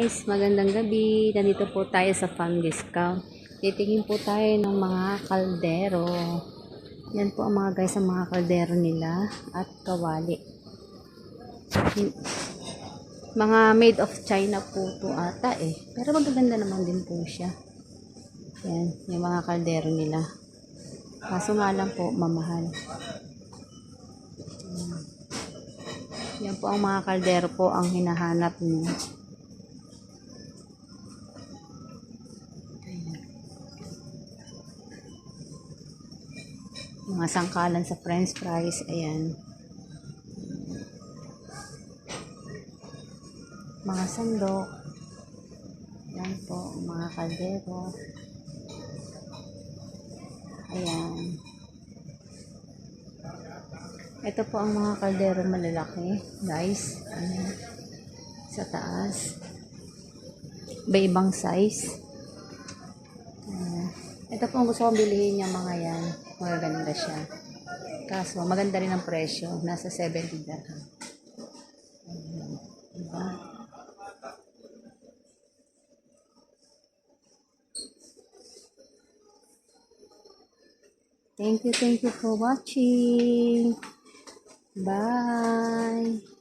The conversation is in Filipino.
guys, magandang gabi. Nandito po tayo sa farm discount. Titingin po tayo ng mga kaldero. Yan po ang mga guys ang mga kaldero nila at kawali. Mga made of China po to ata eh. Pero magaganda naman din po siya. Yan, yung mga kaldero nila. Kaso nga lang po, mamahal. Yan po ang mga kaldero po ang hinahanap niyo. Mga sangkalan sa french fries, ayan. Mga sandok. Yan po, mga kaldero. Ayan. Ito po ang mga kaldero malalaki, guys. Ayan. Sa taas. Iba-ibang size. Ito po ang gusto kong bilihin niya mga yan. Magaganda siya. Kaso, maganda rin ang presyo. Nasa 70 dirham. Diba? Thank you, thank you for watching. Bye.